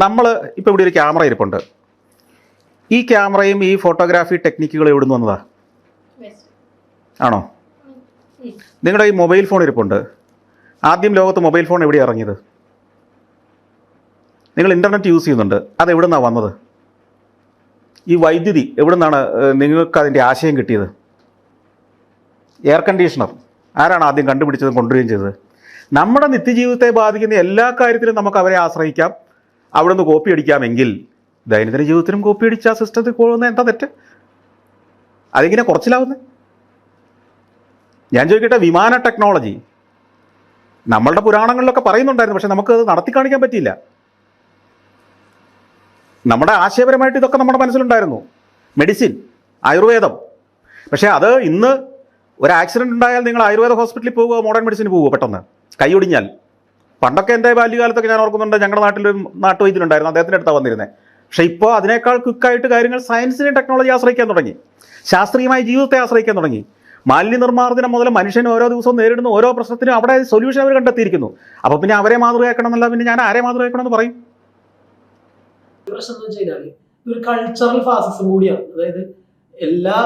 നമ്മൾ ഇപ്പോൾ ഇവിടെ ഒരു ക്യാമറ ഇരിപ്പുണ്ട്. ഈ ക്യാമറയും ഈ ഫോട്ടോഗ്രാഫി ടെക്നിക്കുകൾ എവിടെ നിന്ന് വന്നതാ? ആണോ? നിങ്ങളുടെ ഈ മൊബൈൽ ഫോൺ ഇരിപ്പുണ്ട്. ആദ്യം ലോകത്ത് മൊബൈൽ ഫോൺ എവിടെയാണ് ഇറങ്ങിയത്? നിങ്ങൾ ഇന്റർനെറ്റ് യൂസ് ചെയ്യുന്നുണ്ട്. അത് എവിടെ നിന്നാണ് വന്നത്? ഈ വൈദ്യുതി എവിടെ നിന്നാണ് നിങ്ങൾക്ക് അതിന്റെ ആശയം കിട്ടിയത്? Air conditioner. ആരാണ് ആദ്യം കണ്ടുപിടിച്ചതും കൊണ്ടുവരികയും ചെയ്തത്? നമ്മുടെ നിത്യജീവിതത്തെ ബാധിക്കുന്ന എല്ലാ കാര്യത്തിലും നമുക്ക് അവരെ ആശ്രയിക്കാം. അവിടെ നിന്ന് കോപ്പി അടിക്കാമെങ്കിൽ ദൈനംദിന ജീവിതത്തിനും കോപ്പി അടിച്ച് ആ സിസ്റ്റത്തിൽ പോകുന്ന എന്താ തെറ്റ്? അതിങ്ങനെ കുറച്ചിലാവുന്നത് ഞാൻ ചോദിക്കട്ടെ വിമാന ടെക്നോളജി നമ്മളുടെ പുരാണങ്ങളിലൊക്കെ പറയുന്നുണ്ടായിരുന്നു പക്ഷെ നമുക്ക് അത് നടത്തി കാണിക്കാൻ പറ്റിയില്ല. നമ്മുടെ ആശയപരമായിട്ട് ഇതൊക്കെ നമ്മുടെ മനസ്സിലുണ്ടായിരുന്നു. മെഡിസിൻ ആയുർവേദം. പക്ഷേ അത് ഇന്ന് ഒരു ആക്സിഡന്റ് ഉണ്ടായാൽ നിങ്ങൾ ആയുർവേദ ഹോസ്പിറ്റലിൽ പോവുക മോഡേൺ മെഡിസിന് പോവുക പെട്ടെന്ന്. കൈയൊടിഞ്ഞാൽ പണ്ടൊക്കെ എന്റെ ബാല്യകാലത്തൊക്കെ ഞാൻ ഓർക്കുന്നുണ്ട് ഞങ്ങളുടെ നാട്ടിലൊരു നാട്ടുവൈദ്യനുണ്ടായിരുന്നു അദ്ദേഹത്തിന്റെ അടുത്താണ് വന്നിരുന്നത് പക്ഷേ ഇപ്പോൾ അതിനേക്കാൾ ക്വിക്കായിട്ട് കാര്യങ്ങൾ സയൻസിനെ ടെക്നോളജി ആശ്രയിക്കാൻ തുടങ്ങി. ശാസ്ത്രീയമായ ജീവിതത്തെ ആശ്രയിക്കാൻ തുടങ്ങി. മാലിന്യ നിർമ്മാർജനം മുതൽ മനുഷ്യൻ ഓരോ ദിവസവും നേരിടുന്ന ഓരോ പ്രശ്നത്തിനും അവിടെ സൊല്യൂഷൻ അവർ കണ്ടെത്തിയിരിക്കുന്നു. അപ്പോൾ പിന്നെ അവരെ മാതൃകയാക്കണം എന്നല്ല പിന്നെ ഞാൻ ആരെ മാതൃകയാക്കണം എന്ന് പറയും ഇതൊരു കൾച്ചറൽ ഫാസിസം കൂടിയാണ്. അതായത് എല്ലാ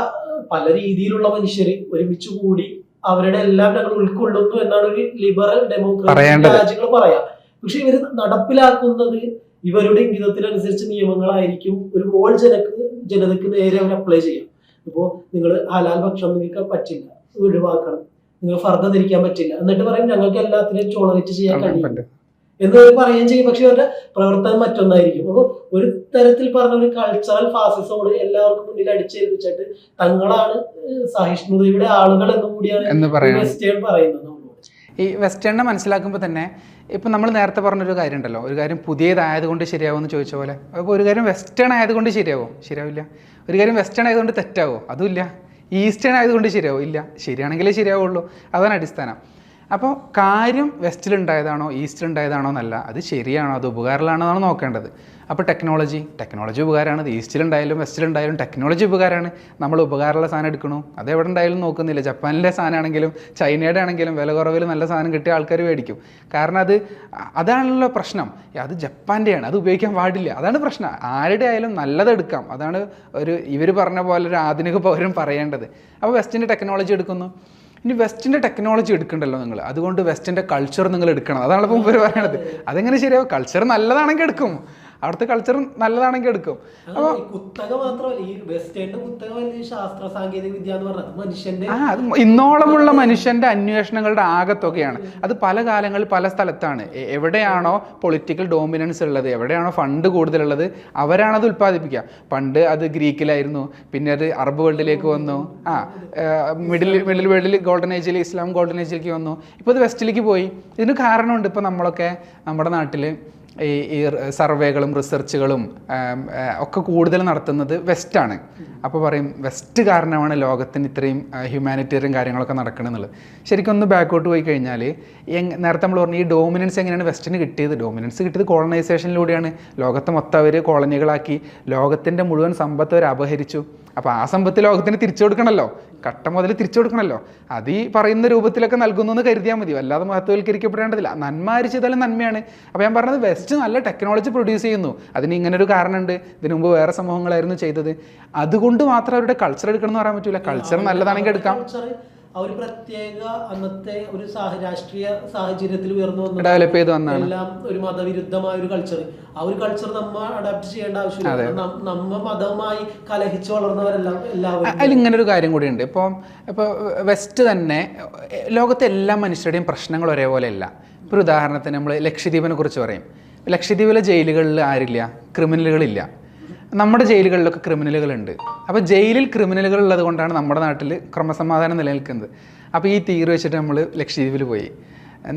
പല രീതിയിലുള്ള മനുഷ്യർ ഒരുമിച്ച് കൂടി അവരുടെ എല്ലാം ഞങ്ങൾ ഉൾക്കൊള്ളുന്നു എന്നാണ് ഒരു ലിബറൽ ഡെമോക്രാറ്റിക്. രാജ്യങ്ങൾ പറയാം. പക്ഷെ ഇവർ നടപ്പിലാക്കുന്നത് ഇവരുടെ ഇംഗിതത്തിനനുസരിച്ച് നിയമങ്ങളായിരിക്കും. ഒരു ഓൾ ജനക്ക് ജനതയ്ക്ക് നേരെ അവർ അപ്ലൈ ചെയ്യും. ഇപ്പോ നിങ്ങൾ ഹലാൽ ഭക്ഷണം നിങ്ങൾക്ക് പറ്റില്ല. ഒഴിവാക്കണം. നിങ്ങൾ ഫർദർ ധരിക്കാൻ പറ്റില്ല. എന്നിട്ട് പറയും ഞങ്ങൾക്ക് എല്ലാത്തിനെയും ടോളറേറ്റ് ചെയ്യാൻ കഴിയും എന്ന് പറയുകയും ചെയ്യും. പക്ഷെ അവരുടെ പ്രവർത്തനം മറ്റൊന്നായിരിക്കും. അപ്പോൾ ഒരു തരത്തിൽ പറഞ്ഞ ഒരു കൾച്ചറൽ ഫാസിസോട് എല്ലാവർക്കും മുന്നിൽ അടിച്ചേൽപ്പിച്ചിട്ട് തങ്ങളാണ് സഹിഷ്ണുതയുടെ ആളുകൾ എന്ന് കൂടിയാണ് വെസ്റ്റേൺ പറയുന്നത് ഈ വെസ്റ്റേണിനെ മനസ്സിലാക്കുമ്പോൾ തന്നെ ഇപ്പം നമ്മൾ നേരത്തെ പറഞ്ഞൊരു കാര്യം ഉണ്ടല്ലോ ഒരു കാര്യം പുതിയതായതുകൊണ്ട് ശരിയാവുമെന്ന് ചോദിച്ച പോലെ. അപ്പോൾ ഒരു കാര്യം വെസ്റ്റേൺ ആയതുകൊണ്ട് ശരിയാവും? ശരിയാവില്ല. ഒരു കാര്യം വെസ്റ്റേൺ ആയതുകൊണ്ട് തെറ്റാവോ? അതുമില്ല. ഈസ്റ്റേൺ ആയതുകൊണ്ട് ശരിയാവും? ഇല്ല. ശരിയാണെങ്കിലേ ശരിയാവുള്ളൂ. അതാണ് അടിസ്ഥാനം. അപ്പോൾ കാര്യം വെസ്റ്റിലുണ്ടായതാണോ ഈസ്റ്റിലുണ്ടായതാണോ എന്നല്ല അത് ശരിയാണോ അത് ഉപകാരമുള്ളതാണോ എന്നാണ് നോക്കേണ്ടത്. അപ്പോൾ ടെക്നോളജി ടെക്നോളജി ഉപകാരമാണ് ഉണ്ടായാലും വെസ്റ്റിൽ ഉണ്ടായാലും ടെക്നോളജി ഉപകാരമാണ്. നമ്മൾ ഉപകാരമുള്ള സാധനം എടുക്കണോ? അത് എവിടെ ഉണ്ടായാലും നോക്കുന്നില്ല. ജപ്പാനിലെ സാധനമാണെങ്കിലും ചൈനയുടെ ആണെങ്കിലും വില കുറവിൽ നല്ല സാധനം കിട്ടിയ ആൾക്കാർ മേടിക്കും. കാരണം അത് അതാണല്ലോ പ്രശ്നം. അത് ജപ്പാന്റെയാണ് അത് ഉപയോഗിക്കാൻ പാടില്ല. അതാണ് പ്രശ്നം. ആരുടെ ആയാലും നല്ലതെടുക്കാം അതാണ് ഒരു ഇവർ പറഞ്ഞ പോലെ ഒരു ആധുനിക പൗരൻ പറയേണ്ടത്. അപ്പോൾ വെസ്റ്റിന്റെ ടെക്നോളജി എടുക്കുന്നു. ഇനി വെസ്റ്റിന്റെ ടെക്നോളജി എടുക്കണ്ടല്ലോ നിങ്ങൾ അതുകൊണ്ട് വെസ്റ്റിന്റെ കൾച്ചർ നിങ്ങൾ എടുക്കണം. അതാണ് ഇപ്പോൾ ഇവർ പറയണത്. അതെങ്ങനെ ശരിയാവും? കൾച്ചർ നല്ലതാണെങ്കിൽ എടുക്കും. അവിടുത്തെ കൾച്ചർ നല്ലതാണെങ്കിൽ എടുക്കും. അപ്പൊ ഈ കുത്തക മാത്രമല്ല ഈ വെസ്റ്റേണിന്റെ കുത്തക വലിയ ശാസ്ത്ര സാങ്കേതിക വിദ്യ എന്ന് മനുഷ്യന്റെ ആ അത് ഇന്നോളമുള്ള മനുഷ്യന്റെ അന്വേഷണങ്ങളുടെ ആകത്തുകയാണ്. അത് പല കാലങ്ങളിൽ പല സ്ഥലത്താണ്. എവിടെയാണോ പൊളിറ്റിക്കൽ ഡോമിനൻസ് ഉള്ളത് എവിടെയാണോ ഫണ്ട് കൂടുതലുള്ളത് അവരാണത് അത് ഉൽപ്പാദിപ്പിക്കുക. പണ്ട് അത് ഗ്രീക്കിലായിരുന്നു പിന്നെ അത് അറബ് വേൾഡിലേക്ക് വന്നു. ആ മിഡിൽ മിഡിൽ വേൾഡിൽ ഗോൾഡൻ ഏജിൽ ഇസ്ലാം ഗോൾഡൻ ഏജിലേക്ക് വന്നു. ഇപ്പോൾ ഇത് വെസ്റ്റിലേക്ക് പോയി. ഇതിന് കാരണമുണ്ട് ഇപ്പോൾ നമ്മളൊക്കെ നമ്മുടെ നാട്ടിൽ ഈ ഈ സർവേകളും റിസർച്ചുകളും ഒക്കെ കൂടുതൽ നടത്തുന്നത് വെസ്റ്റാണ് അപ്പോൾ പറയും വെസ്റ്റ് കാരണമാണ് ലോകത്തിന് ഇത്രയും ഹ്യൂമാനിറ്റേറിയൻ കാര്യങ്ങളൊക്കെ നടക്കണമെന്നുള്ളത് ശരിക്കും ഒന്ന് ബാക്കോട്ട് പോയി കഴിഞ്ഞാൽ നേരത്തെ നമ്മൾ പറഞ്ഞു ഈ ഡോമിനൻസ് എങ്ങനെയാണ് വെസ്റ്റിന് കിട്ടിയത്? ഡോമിനൻസ് കിട്ടിയത് കോളനൈസേഷനിലൂടെയാണ് ലോകത്തെ മൊത്തം അവർ കോളനികളാക്കി ലോകത്തിന്റെ മുഴുവൻ സമ്പത്ത് അവർ അപഹരിച്ചു. അപ്പോൾ ആ സമ്പത്ത് ലോകത്തിന് തിരിച്ചു കൊടുക്കണമല്ലോ കട്ട മുതൽ തിരിച്ചു കൊടുക്കണമല്ലോ അത് ഈ പറയുന്ന രൂപത്തിലൊക്കെ നൽകുന്നു എന്ന് കരുതിയാൽ മതി. അല്ലാതെ മഹത്വവൽക്കരിക്കപ്പെടേണ്ടതില്ല. നന്മ ആര് ചെയ്താലും നന്മയാണ്. അപ്പോൾ ഞാൻ പറഞ്ഞത് വെസ്റ്റ് നല്ല ടെക്നോളജി പ്രൊഡ്യൂസ് ചെയ്യുന്നു. അതിന് ഇങ്ങനെ ഒരു കാരണമുണ്ട്. ഇതിനു മുമ്പ് വേറെ സമൂഹങ്ങളായിരുന്നു ചെയ്തത്. അതുകൊണ്ട് മാത്രം അവരുടെ കൾച്ചർ എടുക്കണം എന്ന് പറയാൻ പറ്റില്ല കൾച്ചർ നല്ലതാണെങ്കിൽ എടുക്കാം. ആ ഒരു പ്രത്യേക അന്നത്തെ ഒരു രാഷ്ട്രീയ സാഹചര്യത്തിൽ ഉയർന്നു വന്ന. ഡെവലപ്പ് ചെയ്ത് വന്നതാണ്. എല്ലാം ഒരു മതവിരുദ്ധമായ ഒരു കൾച്ചർ ആ ഒരു കൾച്ചർ നമ്മൾ അഡാപ്റ്റ് ചെയ്യേണ്ട ആവശ്യമില്ല. നമ്മ മതവുമായി കലഹിച്ചു വളർന്നവരെല്ലാം എല്ലാവരും അതിൽ ഇങ്ങനെ ഒരു കാര്യം കൂടി ഉണ്ട് ഇപ്പം ഇപ്പോൾ വെസ്റ്റ് തന്നെ ലോകത്തെ എല്ലാ മനുഷ്യരുടെയും പ്രശ്നങ്ങൾ ഒരേപോലെ അല്ല ഇപ്പോൾ ഉദാഹരണത്തിന് നമ്മൾ ലക്ഷദ്വീപിനെ കുറിച്ച് പറയും. ലക്ഷദ്വീപിലെ ജയിലുകളിൽ ആരില്ല? ക്രിമിനലുകളില്ല. നമ്മുടെ ജയിലുകളിലൊക്കെ ക്രിമിനലുകളുണ്ട്. അപ്പോൾ ജയിലിൽ ക്രിമിനലുകൾ ഉള്ളത് കൊണ്ടാണ് നമ്മുടെ നാട്ടിൽ ക്രമസമാധാനം നിലനിൽക്കുന്നത്. അപ്പോൾ ഈ തീര് വെച്ചിട്ട് നമ്മൾ ലക്ഷദ്വീപിൽ പോയി.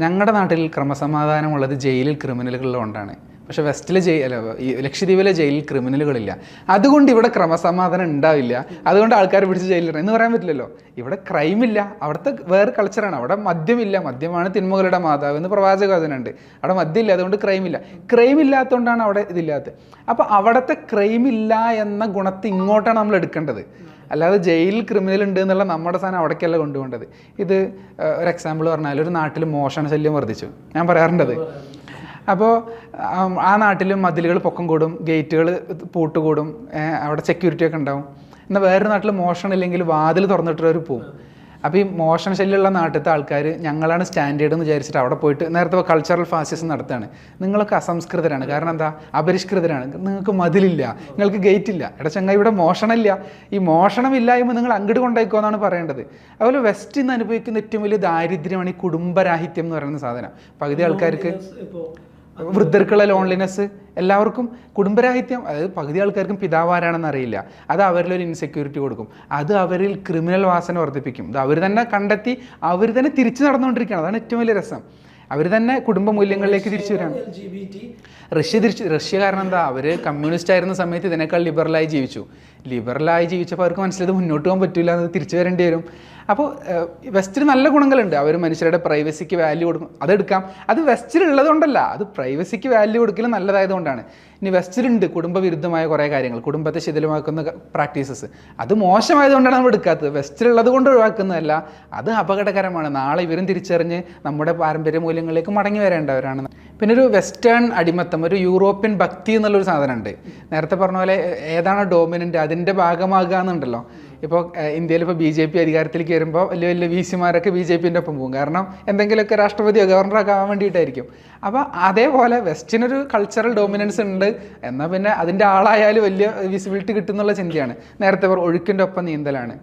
ഞങ്ങളുടെ നാട്ടിൽ ക്രമസമാധാനമുള്ളത് ജയിലിൽ ക്രിമിനലുകളുള്ളതുകൊണ്ടാണ് പക്ഷേ വെസ്റ്റിലെ ജയിൽ അല്ല ഈ ലക്ഷദ്വീപിലെ ജയിലിൽ ക്രിമിനലുകളില്ല. അതുകൊണ്ട് ഇവിടെ ക്രമസമാധാനം ഉണ്ടാവില്ല. അതുകൊണ്ട് ആൾക്കാർ പിടിച്ച് ജയിലിൽ എന്ന് പറയാൻ പറ്റില്ലല്ലോ. ഇവിടെ ക്രൈമില്ല അവിടുത്തെ വേറെ കൾച്ചറാണ് അവിടെ മദ്യമില്ല മദ്യമാണ് തിന്മകളുടെ മാതാവ് എന്ന് പ്രവാചകവചനുണ്ട് അവിടെ മദ്യമില്ല അതുകൊണ്ട് ക്രൈമില്ല ഇല്ല. ക്രൈം ഇല്ലാത്തതുകൊണ്ടാണ് അവിടെ ഇതില്ലാത്തത്. അപ്പോൾ അവിടുത്തെ ക്രൈമില്ല എന്ന ഗുണത്തെ ഇങ്ങോട്ടാണ് നമ്മൾ എടുക്കേണ്ടത്. അല്ലാതെ ജയിലിൽ ക്രിമിനൽ ഉണ്ട് എന്നുള്ള നമ്മുടെ സാധനം അവിടേക്കല്ല കൊണ്ടുപോകേണ്ടത്. ഇത് ഒരു എക്സാമ്പിൾ പറഞ്ഞാൽ ഒരു നാട്ടിൽ മോഷണ ശല്യം വർദ്ധിച്ചു. ഞാൻ പറയാറുണ്ടത്. അപ്പോൾ ആ നാട്ടിൽ മതിലുകൾ പൊക്കം കൂടും ഗേറ്റുകൾ പൂട്ട് കൂടും അവിടെ സെക്യൂരിറ്റി ഒക്കെ ഉണ്ടാവും. എന്നാൽ വേറൊരു നാട്ടിൽ മോഷണം ഇല്ലെങ്കിൽ വാതിൽ തുറന്നിട്ടവർ പോവും. അപ്പോൾ ഈ മോഷണ ശല്യമുള്ള നാട്ടിലത്തെ ആൾക്കാർ ഞങ്ങളാണ് സ്റ്റാൻഡേർഡ് എന്ന് വിചാരിച്ചിട്ട് അവിടെ പോയിട്ട് നേരത്തെ കൾച്ചറൽ ഫാസിസം നടത്തുകയാണ്. നിങ്ങളൊക്കെ അസംസ്കൃതരാണ് കാരണം എന്താ? അപരിഷ്കൃതരാണ്. നിങ്ങൾക്ക് മതിലില്ല നിങ്ങൾക്ക് ഗേറ്റ് ഇല്ല എടാ ചങ്ങ ഇവിടെ മോഷണമില്ല. ഈ മോഷണമില്ലായ്മ നിങ്ങൾ അങ്ങോട്ട് കൊണ്ടായിക്കോ എന്നാണ് പറയേണ്ടത്. അതുപോലെ വെസ്റ്റിൽ നിന്ന് അനുഭവിക്കുന്ന ഏറ്റവും വലിയ ദാരിദ്ര്യമാണ് ഈ കുടുംബരാഹിത്യം എന്ന് പറയുന്ന സാധനം. പകുതി ആൾക്കാർക്ക് വൃദ്ധർക്കുള്ള ലോൺലിനെസ് എല്ലാവർക്കും കുടുംബരാഹിത്യം അതായത് പകുതി ആൾക്കാർക്കും പിതാവാരാണെന്ന് അറിയില്ല. അത് അവരിൽ ഒരു ഇൻസെക്യൂരിറ്റി കൊടുക്കും. അത് അവരിൽ ക്രിമിനൽ വാസന വർദ്ധിപ്പിക്കും. ഇത് അവർ തന്നെ കണ്ടെത്തി അവർ തന്നെ തിരിച്ചു നടന്നുകൊണ്ടിരിക്കുകയാണ്. അതാണ് ഏറ്റവും വലിയ രസം. അവർ തന്നെ കുടുംബ മൂല്യങ്ങളിലേക്ക് തിരിച്ചു വരാണ്. റഷ്യ തിരിച്ച് റഷ്യ കാരണം എന്താ? അവർ കമ്മ്യൂണിസ്റ്റ് ആയിരുന്ന സമയത്ത് ഇതിനേക്കാൾ ലിബറലായി ജീവിച്ചു. ലിബറലായി ജീവിച്ചപ്പോൾ അവർക്ക് മനസ്സിലായത് മുന്നോട്ട് പോകാൻ പറ്റില്ല എന്ന് തിരിച്ചു വരേണ്ടി വരും. അപ്പോൾ വെസ്റ്റിന് നല്ല ഗുണങ്ങളുണ്ട്. അവർ മനുഷ്യരുടെ പ്രൈവസിക്ക് വാല്യൂ കൊടുക്കും. അതെടുക്കാം. അത് വെസ്റ്റിൽ ഉള്ളതുകൊണ്ടല്ല. അത് പ്രൈവസിക്ക് വാല്യൂ കൊടുക്കലും നല്ലതായതുകൊണ്ടാണ്. ഇനി വെസ്റ്റിലുണ്ട് കുടുംബ വിരുദ്ധമായ കുറേ കാര്യങ്ങൾ കുടുംബത്തെ ശിഥിലമാക്കുന്ന പ്രാക്ടീസസ് അത് മോശമായതുകൊണ്ടാണ് നമ്മൾ എടുക്കാത്തത്. വെസ്റ്റിലുള്ളത് കൊണ്ട് ഒഴിവാക്കുന്നതല്ല അത് അപകടകരമാണ്. നാളെ ഇവരും തിരിച്ചറിഞ്ഞ് നമ്മുടെ പാരമ്പര്യ മൂല്യങ്ങളിലേക്ക് മടങ്ങി വരേണ്ടവരാണ്. പിന്നെ ഒരു വെസ്റ്റേൺ അടിമത്തം ഒരു യൂറോപ്യൻ ഭക്തി എന്നുള്ളൊരു സാധനമുണ്ട്. നേരത്തെ പറഞ്ഞ പോലെ ഏതാണ് ഡോമിനന്റ് അതിന്റെ ഭാഗമാകുക എന്നുണ്ടല്ലോ ഇപ്പോൾ ഇന്ത്യയിൽ ഇപ്പോൾ ബി ജെ പി അധികാരത്തിലേക്ക് വരുമ്പോൾ വലിയ വലിയ വി സിമാരൊക്കെ ബി ജെ പിന്റെ ഒപ്പം പോകും. കാരണം എന്തെങ്കിലുമൊക്കെ രാഷ്ട്രപതിയോ ഗവർണറൊക്കെ ആവാൻ വേണ്ടിയിട്ടായിരിക്കും. അപ്പോൾ അതേപോലെ വെസ്റ്റിനൊരു കൾച്ചറൽ ഡോമിനൻസ് ഉണ്ട്. എന്നാൽ പിന്നെ അതിന്റെ ആളായാലും വലിയ വിസിബിലിറ്റി കിട്ടുന്നുള്ള ചിന്തയാണ്. നേരത്തെ പറ ഒഴുക്കിന്റെ ഒപ്പം നീന്തലാണ്.